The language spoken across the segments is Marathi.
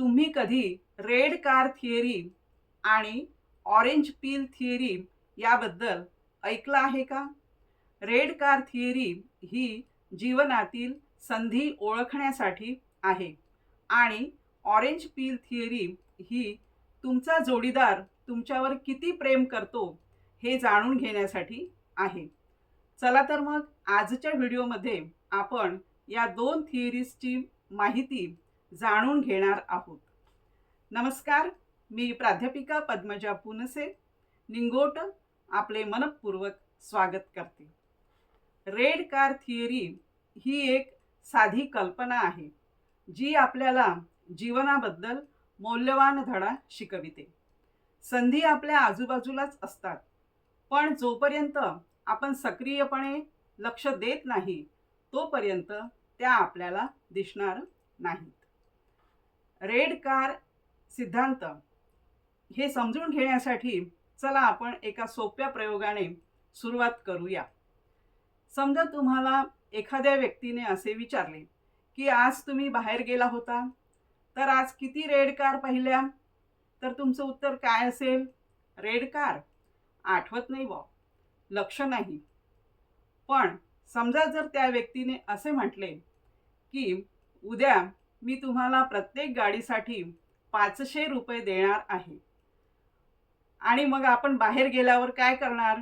तुम्ही कधी रेड कार थिअरी आणि ऑरेंज पील थिअरी याबद्दल ऐकलं आहे का? रेड कार थिअरी ही जीवनातील संधी ओळखण्यासाठी आहे आणि ऑरेंज पील थिअरी ही तुमचा जोडीदार तुमच्यावर किती प्रेम करतो हे जाणून घेण्यासाठी आहे. चला तर मग आजच्या व्हिडिओमध्ये आपण या दोन थिअरीजची माहिती जाणून घेणार आहोत. नमस्कार मी प्राध्यापिका पद्मजा पुनसे. निंगोट आपले मनपूर्वक स्वागत करते. रेड कार थिअरी ही एक साधी कल्पना आहे जी आपल्याला जीवनाबद्दल मौल्यवान धडा शिकविते. संधी आपल्या आजूबाजूलाच असतात पण जोपर्यंत आपण सक्रियपणे लक्ष देत नाही तोपर्यंत त्या आपल्याला दिसणार नाहीत रेड कार सिद्धांत हे समजून घेण्यासाठी चला आपण एका सोप्या प्रयोगाने सुरुवात करूया. समजा तुम्हाला एखाद्या व्यक्तीने असे विचारले की आज तुम्ही बाहेर गेला होता? तर आज किती रेड कार पाहिल्या? तर तुमचं उत्तर काय असेल? Red car? आठवत नाही बॉ लक्ष नाही. पण समजा जर त्या व्यक्तीने असे म्हटले की उद्या मी तुम्हाला प्रत्येक गाडीसाठी पाचशे रुपये देणार आहे. आणि मग आपण बाहेर गेल्यावर काय करणार?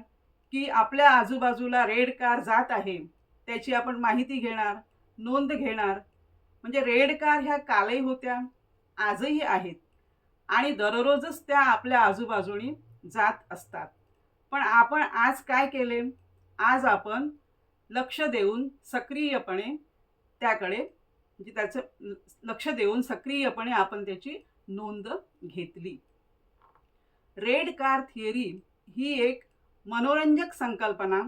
की आपल्या आजूबाजूला रेड कार जात आहे त्याची आपण माहिती घेणार नोंद घेणार. म्हणजे रेड कार ह्या कालही होत्या आजही आहेत. आणि दररोजच त्या आपल्या आजूबाजूनी जात असतात. पण आपण आज काय केले? आज आपण लक्ष देऊन सक्रियपणे त्याकडे म्हणजे त्याचं लक्ष देऊन सक्रियपणे आपण त्याची नोंद घेतली. रेड कार थिअरी ही एक मनोरंजक संकल्पना.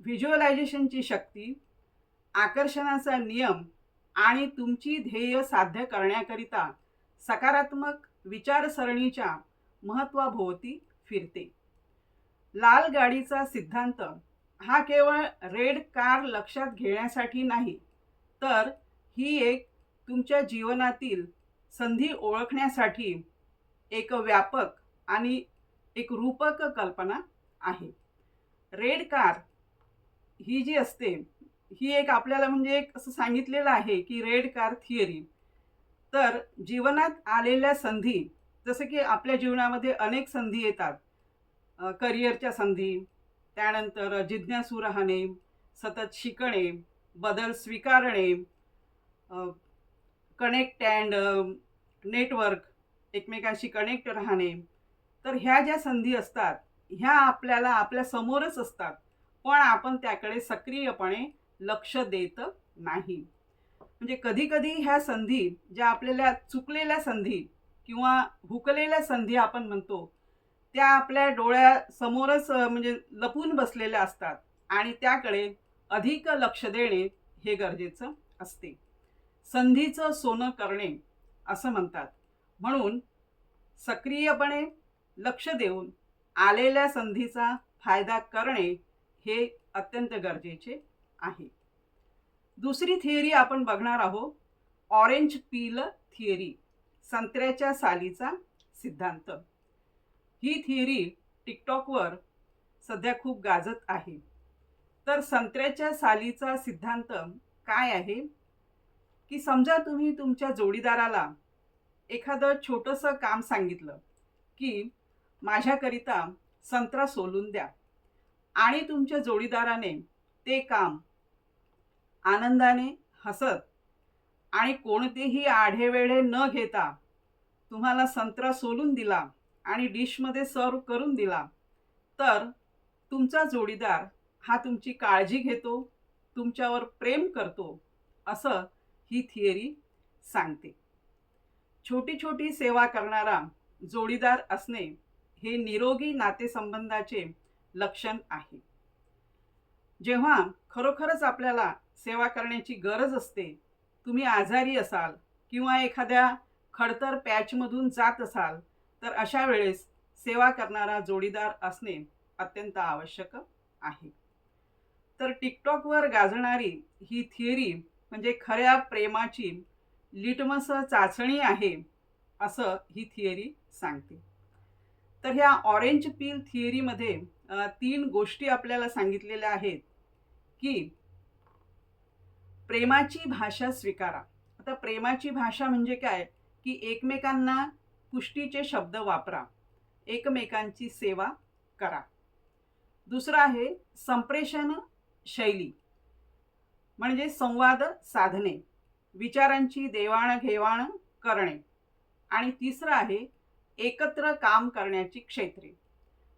व्हिज्युअलायझेशनची शक्ती आकर्षणाचा नियम आणि तुमची ध्येय साध्य करण्याकरिता सकारात्मक विचारसरणीच्या महत्त्वाभोवती फिरते. लाल गाडीचा सिद्धांत हा केवळ रेड कार लक्षात घेण्यासाठी नाही तर ही एक तुमच्या जीवनातील संधी ओळखण्यासाठी एक व्यापक आणि एक रूपक कल्पना आहे. रेड कार ही जी असते ही एक आपल्याला म्हणजे एक असं सांगितलेलं आहे की रेड कार थिअरी तर जीवनात आलेल्या संधी जसं की आपल्या जीवनामध्ये अनेक संधी येतात. करिअरच्या संधी त्यानंतर जिज्ञासू राहणे सतत शिकणे बदल स्वीकारणे कनेक्ट अँड नेटवर्क एकमेकांशी कनेक्ट राहणे. तर ह्या ज्या संधी असतात ह्या आपल्याला आपल्या समोरच असतात पण आपण त्याकडे सक्रियपणे लक्ष देत नाही. म्हणजे कधीकधी ह्या संधी ज्या आपल्याला चुकलेल्या संधी किंवा हुकलेल्या संधी आपण म्हणतो त्या आपल्या डोळ्यासमोरच म्हणजे लपून बसलेल्या असतात आणि त्याकडे अधिक लक्ष देणे हे गरजेचं असते. संधीचं सोनं करणे असं म्हणतात. म्हणून सक्रियपणे लक्ष देऊन आलेल्या संधीचा फायदा करणे हे अत्यंत गरजेचे आहे. दुसरी थिअरी आपण बघणार आहोत ऑरेंज पील थिअरी संत्र्याच्या सालीचा सिद्धांत. ही थिअरी टिकटॉकवर सध्या खूप गाजत आहे. तर संत्र्याच्या सालीचा सिद्धांत काय आहे? की समजा तुम्ही तुमच्या जोडीदाराला एखादं छोटंसं काम सांगितलं की माझ्याकरिता संत्रा सोलून द्या आणि तुमच्या जोडीदाराने ते काम आनंदाने हसत आणि कोणतेही आढेवेढे न घेता तुम्हाला संत्रा सोलून दिला आणि डिशमध्ये सर्व करून दिला तर तुमचा जोडीदार हा तुमची काळजी घेतो तुमच्यावर प्रेम करतो असं ही थिअरी सांगते. छोटी छोटी सेवा करणारा जोडीदार असणे हे निरोगी नातेसंबंधाचे लक्षण आहे. जेव्हा खरोखरच आपल्याला सेवा करण्याची गरज असते तुम्ही आजारी असाल किंवा एखाद्या खडतर पॅचमधून जात असाल तर अशा वेळेस सेवा करणारा जोडीदार असणे अत्यंत आवश्यक आहे. तर टिकटॉकवर गाजणारी ही थिअरी म्हणजे खऱ्या प्रेमाची लिटमस चाचणी आहे असं ही थिअरी सांगते. तर ह्या ऑरेंज पील थिअरीमध्ये तीन गोष्टी आपल्याला सांगितलेल्या आहेत की प्रेमाची भाषा स्वीकारा. आता प्रेमाची भाषा म्हणजे काय? की एकमेकांना पुष्टीचे शब्द वापरा एकमेकांची सेवा करा. दुसरं आहे संप्रेषण शैली. म्हणजे संवाद साधणे विचारांची देवाणघेवाण करणे. आणि तिसरं आहे एकत्र काम करण्याची क्षेत्रे.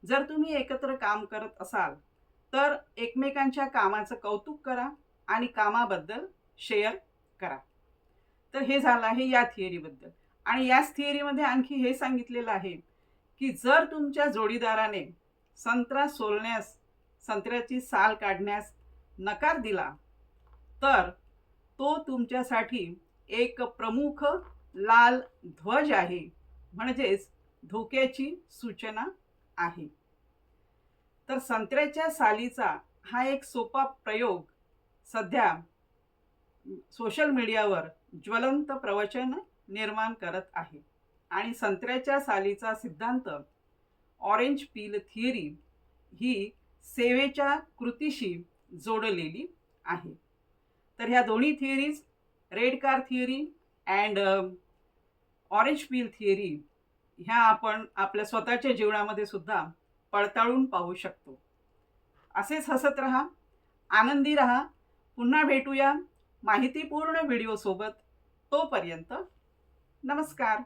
जर तुम्ही एकत्र काम करत असाल तर एकमेकांच्या कामाचं कौतुक करा आणि कामाबद्दल शेअर करा. तर हे झालं आहे या थिअरीबद्दल आणि याच थिअरीमध्ये आणखी हे सांगितलेलं आहे की जर तुमच्या जोडीदाराने संत्रा सोलण्यास संत्र्याची साल काढण्यास नकार दिला तर तो तुमच्यासाठी एक प्रमुख लाल ध्वज आहे. म्हणजेच धोक्याची सूचना आहे. तर संत्र्याच्या सालीचा हा एक सोपा प्रयोग सध्या सोशल मीडियावर ज्वलंत प्रवचन निर्माण करत आहे. आणि संत्र्याच्या सालीचा सिद्धांत ऑरेंज पील थिअरी ही सेवेच्या कृतीशी जोडलेली आहे. तर ह्या दोन्ही theories red car theory and orange peel theory ह्या आपण आपल्या स्वतःच्या जीवनामध्ये सुद्धा पडताळून पाहू शकतो. असेच हसत रहा आनंदी रहा पुन्हा भेटूया माहितीपूर्ण व्हिडिओसोबत तोपर्यंत नमस्कार.